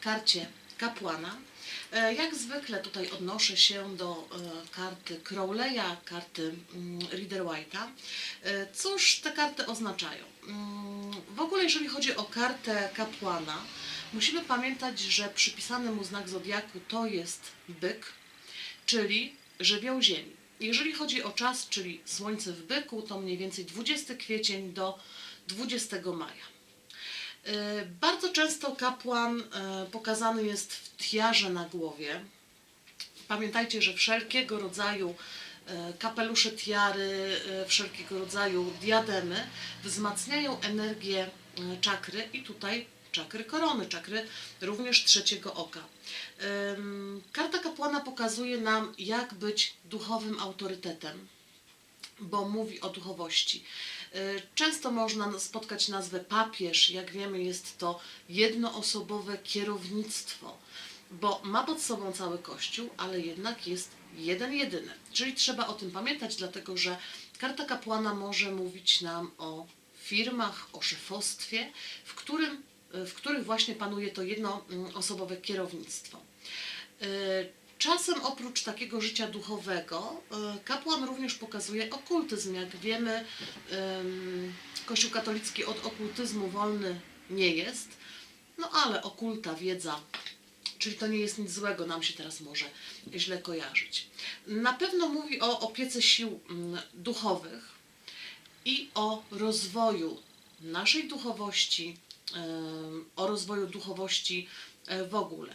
karcie kapłana. E, Jak zwykle tutaj odnoszę się do e, karty Crowleya, karty mm, Rider-White'a. E, Cóż te karty oznaczają? Mm, W ogóle jeżeli chodzi o kartę kapłana, musimy pamiętać, że przypisany mu znak zodiaku to jest byk, czyli żywioł ziemi. Jeżeli chodzi o czas, czyli słońce w byku, to mniej więcej 20 kwiecień do 20 maja. E, Bardzo często kapłan e, pokazany jest w tiarze na głowie. Pamiętajcie, że wszelkiego rodzaju e, kapelusze, tiary, wszelkiego rodzaju diademy wzmacniają energię czakry i tutaj czakry korony, czakry również trzeciego oka. Karta kapłana pokazuje nam, jak być duchowym autorytetem bo mówi o duchowości. Y, Często można spotkać nazwę papież, jak wiemy jest to jednoosobowe kierownictwo, bo ma pod sobą cały Kościół, ale jednak jest jeden jedyny. Czyli trzeba o tym pamiętać, dlatego że karta kapłana może mówić nam o firmach, o szefostwie, w, którym, w których właśnie panuje to jednoosobowe kierownictwo. Czasem oprócz takiego życia duchowego, y, kapłan również pokazuje okultyzm. Jak wiemy, Kościół katolicki od okultyzmu wolny nie jest, no ale okulta, wiedza, czyli to nie jest nic złego, nam się teraz może źle kojarzyć. Na pewno mówi o opiece sił mm, duchowych i o rozwoju naszej duchowości, o rozwoju duchowości e, w ogóle.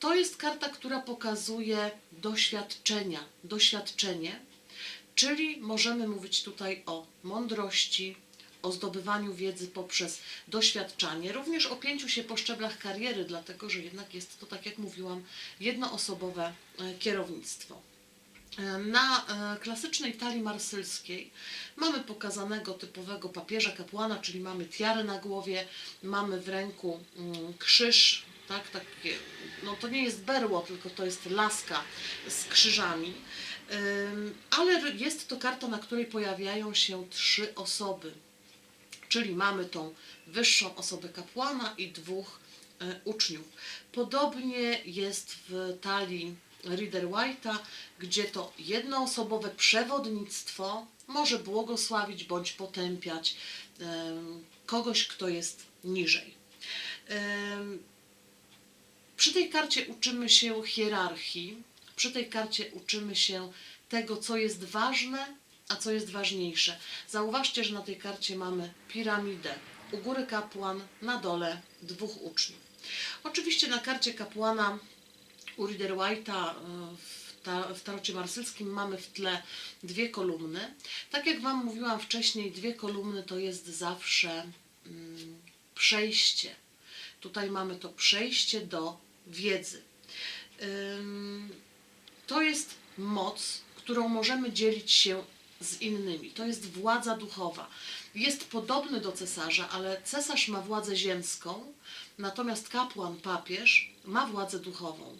To jest karta, która pokazuje doświadczenia, doświadczenie, czyli możemy mówić tutaj o mądrości, o zdobywaniu wiedzy poprzez doświadczanie, również o pięciu się po szczeblach kariery, dlatego że jednak jest to, tak jak mówiłam, jednoosobowe e, kierownictwo. E, Na e, klasycznej talii marsylskiej mamy pokazanego typowego papieża kapłana, czyli mamy tiarę na głowie, mamy w ręku mm, krzyż, tak, takie, no to nie jest berło, tylko to jest laska z krzyżami, ale jest to karta, na której pojawiają się trzy osoby, czyli mamy tą wyższą osobę kapłana i dwóch e, uczniów. Podobnie jest w talii Reader White'a, gdzie to jednoosobowe przewodnictwo może błogosławić bądź potępiać em, kogoś, kto jest niżej. Przy tej karcie uczymy się hierarchii, przy tej karcie uczymy się tego, co jest ważne, a co jest ważniejsze. Zauważcie, że na tej karcie mamy piramidę. U góry kapłan, na dole dwóch uczniów. Oczywiście na karcie kapłana u Reader White'a e, w tarocie marsylskim mamy w tle dwie kolumny. Tak jak Wam mówiłam wcześniej, dwie kolumny to jest zawsze mm, przejście. Tutaj mamy to przejście do wiedzy. To jest moc, którą możemy dzielić się z innymi. To jest władza duchowa. Jest podobny do cesarza, ale cesarz ma władzę ziemską, natomiast kapłan, papież ma władzę duchową.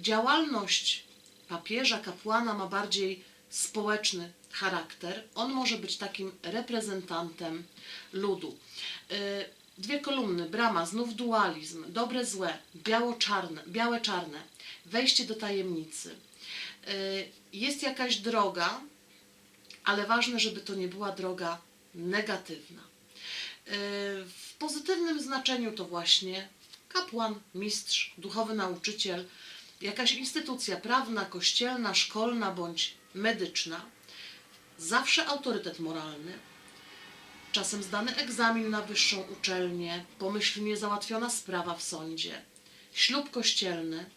Działalność papieża, kapłana ma bardziej społeczny charakter. On może być takim reprezentantem ludu. Dwie kolumny, brama, znów dualizm, dobre, złe, biało-czarne, białe-czarne, wejście do tajemnicy. Yy, Jest jakaś droga, ale ważne, żeby to nie była droga negatywna. Yy, W pozytywnym znaczeniu to właśnie kapłan, mistrz, duchowy nauczyciel, jakaś instytucja prawna, kościelna, szkolna bądź medyczna, zawsze autorytet moralny, czasem zdany egzamin na wyższą uczelnię, pomyślnie załatwiona sprawa w sądzie, ślub kościelny,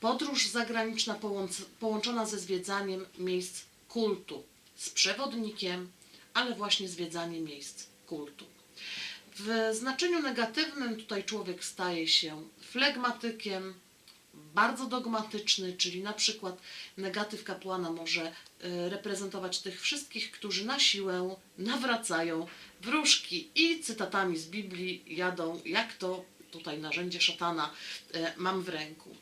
podróż zagraniczna połąc- połączona ze zwiedzaniem miejsc kultu, z przewodnikiem, ale właśnie zwiedzanie miejsc kultu. W znaczeniu negatywnym tutaj człowiek staje się flegmatykiem, bardzo dogmatyczny, czyli na przykład negatyw kapłana może y, reprezentować tych wszystkich, którzy na siłę nawracają wróżki i cytatami z Biblii jadą, jak to tutaj narzędzie szatana y, mam w ręku.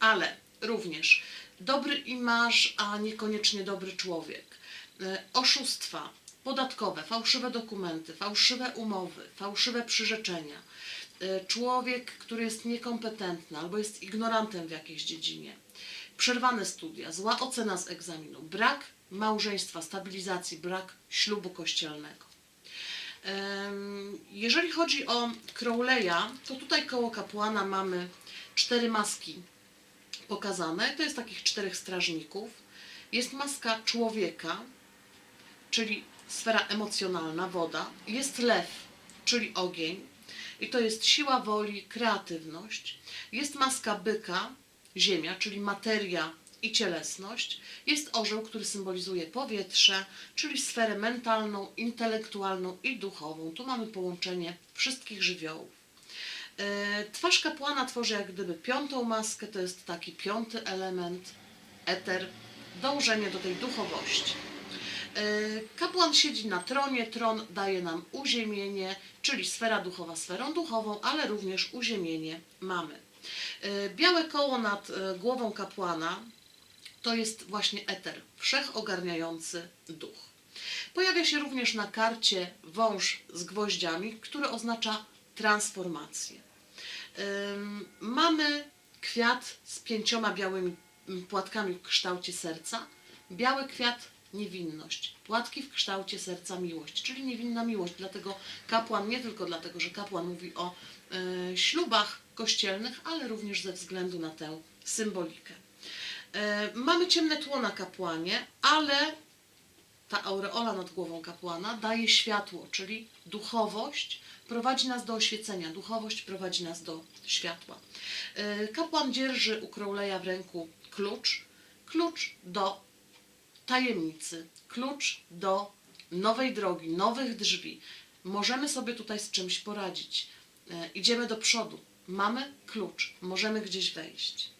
Ale również dobry imaż, a niekoniecznie dobry człowiek. Y, Oszustwa podatkowe, fałszywe dokumenty, fałszywe umowy, fałszywe przyrzeczenia. E, człowiek, który jest niekompetentny albo jest ignorantem w jakiejś dziedzinie, przerwane studia, zła ocena z egzaminu, brak małżeństwa, stabilizacji, brak ślubu kościelnego. Jeżeli chodzi o Crowleya, to tutaj koło kapłana mamy cztery maski pokazane. To jest takich czterech strażników. Jest maska człowieka, czyli sfera emocjonalna, woda. Jest lew, czyli ogień. I to jest siła woli, kreatywność. Jest maska byka, ziemia, czyli materia i cielesność. Jest orzeł, który symbolizuje powietrze, czyli sferę mentalną, intelektualną i duchową. Tu mamy połączenie wszystkich żywiołów. E, Twarz kapłana tworzy jak gdyby piątą maskę, to jest taki piąty element, eter, dążenie do tej duchowości. E, Kapłan siedzi na tronie, tron daje nam uziemienie, czyli sfera duchowa sferą duchową, ale również uziemienie mamy. E, Białe koło nad e, głową kapłana to jest właśnie eter, wszechogarniający duch. Pojawia się również na karcie wąż z gwoździami, który oznacza transformację. Mamy kwiat z pięcioma białymi płatkami w kształcie serca. Biały kwiat niewinność, płatki w kształcie serca miłość, czyli niewinna miłość. Dlatego kapłan, nie tylko dlatego, że kapłan mówi o y, ślubach kościelnych, ale również ze względu na tę symbolikę. Y, mamy ciemne tło na kapłanie, ale ta aureola nad głową kapłana daje światło, czyli duchowość prowadzi nas do oświecenia, duchowość prowadzi nas do światła. Yy, Kapłan dzierży u Crowleya w ręku klucz, klucz do tajemnicy, klucz do nowej drogi, nowych drzwi. Możemy sobie tutaj z czymś poradzić. Yy, Idziemy do przodu, mamy klucz, możemy gdzieś wejść.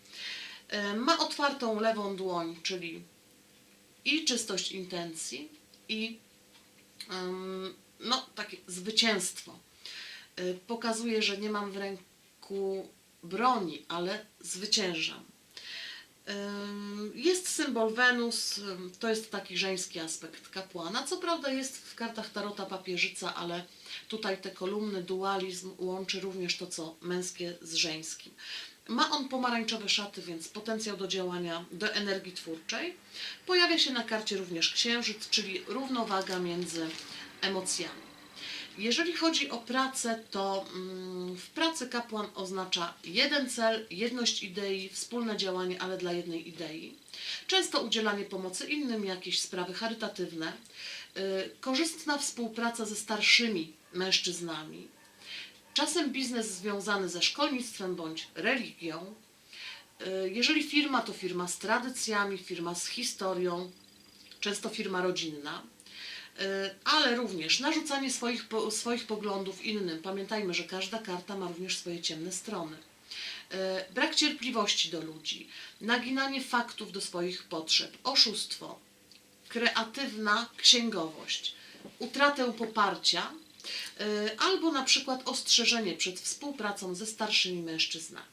Yy, Ma otwartą lewą dłoń, czyli i czystość intencji, i no, takie zwycięstwo. Y, Pokazuje, że nie mam w ręku broni, ale zwyciężam. Jest symbol Wenus, to jest taki żeński aspekt kapłana. Co prawda jest w kartach Tarota papieżyca, ale tutaj te kolumny, dualizm łączy również to, co męskie z żeńskim. Ma on pomarańczowe szaty, więc potencjał do działania, do energii twórczej. Pojawia się na karcie również księżyc, czyli równowaga między emocjami. Jeżeli chodzi o pracę, to mm, w pracy kapłan oznacza jeden cel, jedność idei, wspólne działanie, ale dla jednej idei. Często udzielanie pomocy innym, jakieś sprawy charytatywne, y, korzystna współpraca ze starszymi mężczyznami, czasem biznes związany ze szkolnictwem bądź religią. Y, Jeżeli firma, to firma z tradycjami, firma z historią, często firma rodzinna. Y, ale również narzucanie swoich, swoich poglądów innym. Pamiętajmy, że każda karta ma również swoje ciemne strony. Y, Brak cierpliwości do ludzi, naginanie faktów do swoich potrzeb, oszustwo, kreatywna księgowość, utratę poparcia y, albo na przykład ostrzeżenie przed współpracą ze starszymi mężczyznami.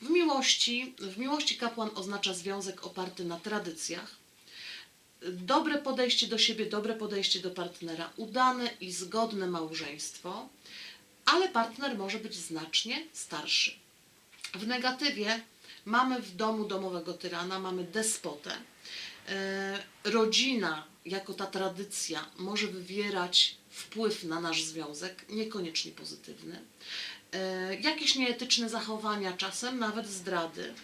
W miłości, w miłości kapłan oznacza związek oparty na tradycjach, dobre podejście do siebie, dobre podejście do partnera, udane i zgodne małżeństwo, ale partner może być znacznie starszy. W negatywie mamy w domu domowego tyrana, mamy despotę. E, rodzina, jako ta tradycja, może wywierać wpływ na nasz związek, niekoniecznie pozytywny. E, jakieś nieetyczne zachowania, czasem nawet zdrady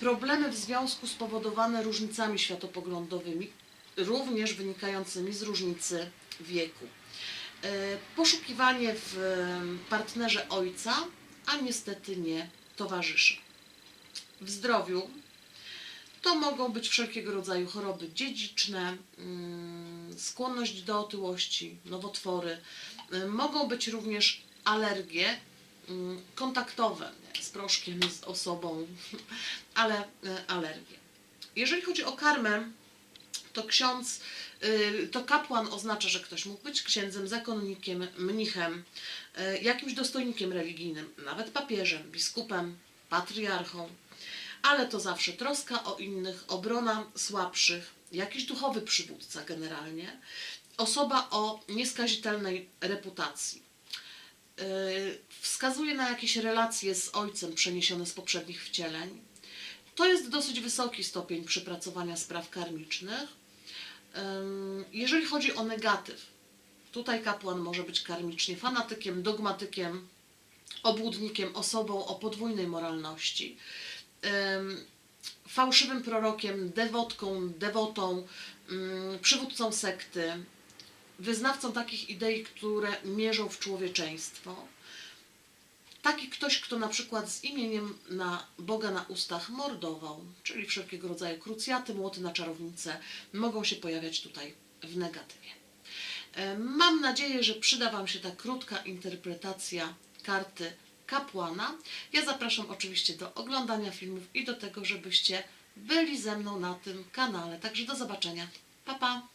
problemy w związku spowodowane różnicami światopoglądowymi, również wynikającymi z różnicy wieku. E, Poszukiwanie w partnerze ojca, a niestety nie towarzysza. W zdrowiu to mogą być wszelkiego rodzaju choroby dziedziczne, mm, skłonność do otyłości, nowotwory. E, Mogą być również alergie mm, kontaktowe z proszkiem, z osobą, ale e, alergie. Jeżeli chodzi o karmę, to ksiądz, y, to kapłan oznacza, że ktoś mógł być księdzem, zakonnikiem, mnichem, y, jakimś dostojnikiem religijnym, nawet papieżem, biskupem, patriarchą, ale to zawsze troska o innych, obrona słabszych, jakiś duchowy przywódca generalnie, osoba o nieskazitelnej reputacji. Wskazuje na jakieś relacje z ojcem przeniesione z poprzednich wcieleń. To jest dosyć wysoki stopień przypracowania spraw karmicznych. Jeżeli chodzi o negatyw, tutaj kapłan może być karmicznie fanatykiem, dogmatykiem, obłudnikiem, osobą o podwójnej moralności, ym, fałszywym prorokiem, dewotką, dewotą, przywódcą sekty, wyznawcą takich idei, które mierzą w człowieczeństwo. Taki ktoś, kto na przykład z imieniem na Boga na ustach mordował, czyli wszelkiego rodzaju krucjaty, młoty na czarownicę, mogą się pojawiać tutaj w negatywie. E, Mam nadzieję, że przyda Wam się ta krótka interpretacja karty kapłana. Ja zapraszam oczywiście do oglądania filmów i do tego, żebyście byli ze mną na tym kanale. Także do zobaczenia. Pa, pa!